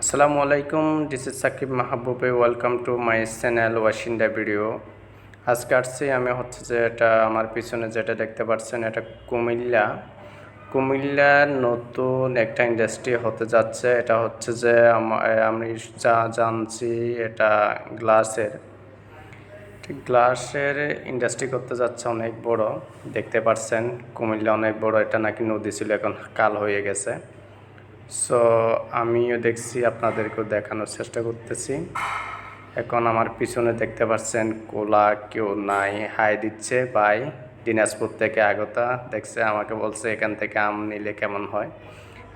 আসসালামু আলাইকুম this is Sakib Mahbube welcome to my channel ওয়াশিন্দা video আজকে আসছি আমি হচ্ছে যে এটা আমার পিছনে যেটা দেখতে পাচ্ছেন, এটা কুমিল্লা। কুমিল্লার নতুন একটা ইন্ডাস্ট্রি হতে যাচ্ছে, এটা হচ্ছে যে আমা- যা জানছি এটা গ্লাসের গ্লাসের ইন্ডাস্ট্রি করতে যাচ্ছে অনেক বড়, দেখতে পাচ্ছেন কুমিল্লা অনেক বড়, এটা নাকি নদী ছিল, এখন কাল হয়ে গেছে। সো আমিও দেখছি, আপনাদেরকেও দেখানোর চেষ্টা করতেছি। এখন আমার পিছনে দেখতে পাচ্ছেন, কোলা কেউ নাই, হাই দিচ্ছে, ভাই। দিনাজপুর থেকে আগতা, দেখছে, আমাকে বলছে, এখান থেকে আম নিলে কেমন হয়?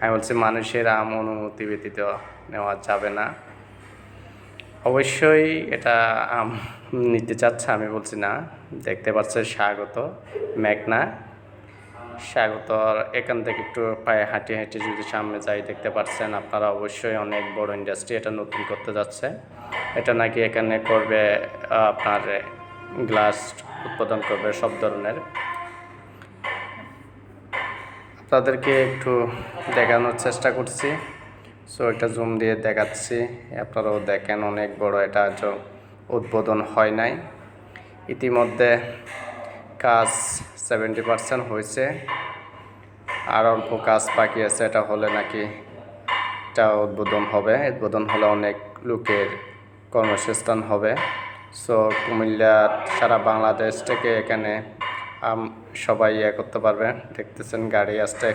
আমি বলছি, মানুষের আম অনুমতি ব্যতীত নেওয়া যাবে না। অবশ্যই এটা আম নিতে চাচ্ছে, আমি বলছি না। দেখতে পাচ্ছে, স্বাগত, মেঘনা। স্বাগত। আর এখান থেকে একটু পায়ে হাঁটি হাঁটি যদি সামনে যাই দেখতে পাচ্ছেন আপনারা অবশ্যই অনেক বড় ইন্ডাস্ট্রি এটা নতুন করতে যাচ্ছে। এটা নাকি এখানে করবে, আপনার গ্লাস উৎপাদন করবে, সব ধরনের। আপনাদেরকে একটু দেখানোর চেষ্টা করছি। সো এটা জুম দিয়ে দেখাচ্ছি। আপনারাও দেখেন অনেক বড় এটা উদ্বোধন হয় নাই। ইতিমধ্যে কাজ সেভেন্টি পার্সেন্ট হয়েছে। আর অল্প কাজ বাকি আছে, এটা হলে নাকি এটা উদ্বোধন হবে। উদ্বোধন হলে অনেক লোকের কর্মসংস্থান হবে। সো কুমিল্লা সারা বাংলাদেশ থেকে এখানে সবাই ইয়ে করতে পারবে। দেখতেছেন গাড়ি আসতে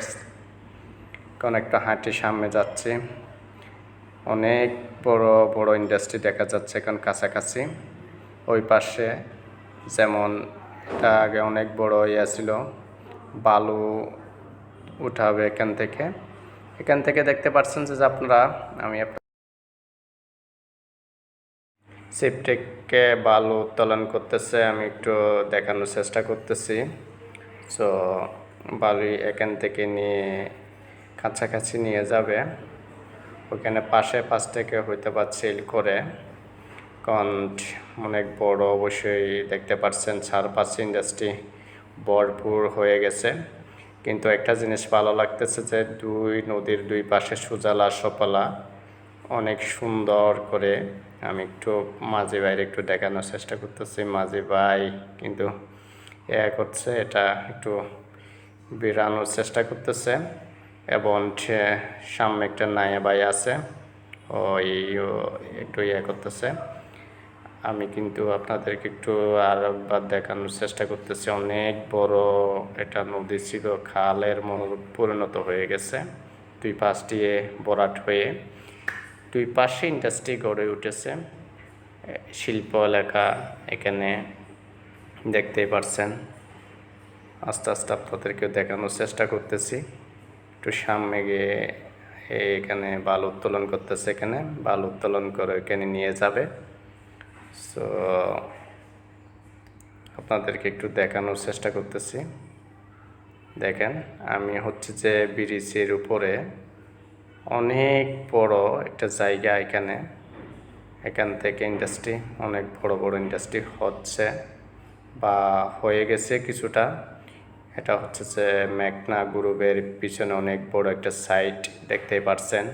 কোন একটা হাঁটি সামনে যাচ্ছি। অনেক বড় বড় ইন্ডাস্ট্রি দেখা যাচ্ছে এখন কাছাকাছি। ওই পাশে যেমন এটা আগে অনেক বড় ইয়ে ছিল। বালু উঠাবে এখান থেকে। এখান থেকে দেখতে পাচ্ছেন যে আপনারা, আমি সিপটেককে বালু উত্তোলন করতেছে, আমি একটু দেখানোর চেষ্টা করতেছি। সো বালু এখান থেকে নিয়ে কাছাকাছি নিয়ে যাবে। ওখানে পাশে পাশ থেকে হইতে পারছে করে। কারণ অনেক বড় অবশ্যই দেখতে পাচ্ছেন চারপাশ ইন্ডাস্ট্রি ভরপুর হয়ে গেছে। কিন্তু একটা জিনিস ভালো লাগতেছে যে, দুই নদীর দুই পাশে সুজালা সপালা অনেক সুন্দর করে আমি একটু মাঝি ভাইয়ের একটু দেখানোর চেষ্টা করতেছি। মাঝি ভাই কিন্তু এ করছে, এটা একটু বেরানোর চেষ্টা করতেছে এবং সামনে একটা নায়া ভাই আছে, ওই একটু ইয়ে করতেছে। আমি কিন্তু আপনাদেরকে একটু আর একবার দেখানোর চেষ্টা করতেছি। অনেক বড় এটা নদী ছিল, খালের মতো পরিণত হয়ে গেছে। দুই পাশ দিয়ে বরাট হয়ে দুই পাশে ইন্ডাস্ট্রি গড়ে উঠেছে। শিল্প এলাকা এখানে দেখতেই পারছেন। আস্তে আস্তে আপনাদেরকে দেখানোর চেষ্টা করতেছি। একটু সামনে গিয়ে এখানে বালু উত্তোলন করতেছে এখানে। বালু উত্তোলন করে এখানে নিয়ে যাবে। সো আপনাদেরকে একটু দেখানোর চেষ্টা করতেছি। দেখেন, আমি হচ্ছে যে ব্রিজের উপরে অনেক বড় একটা জায়গা এখানে। এখান থেকে ইন্ডাস্ট্রি, অনেক বড় বড় ইন্ডাস্ট্রি হচ্ছে বা হয়ে গেছে কিছুটা। এটা হচ্ছে যে মেঘনা গ্রুপের পিছনে অনেক বড় একটা সাইট দেখতে পারছেন।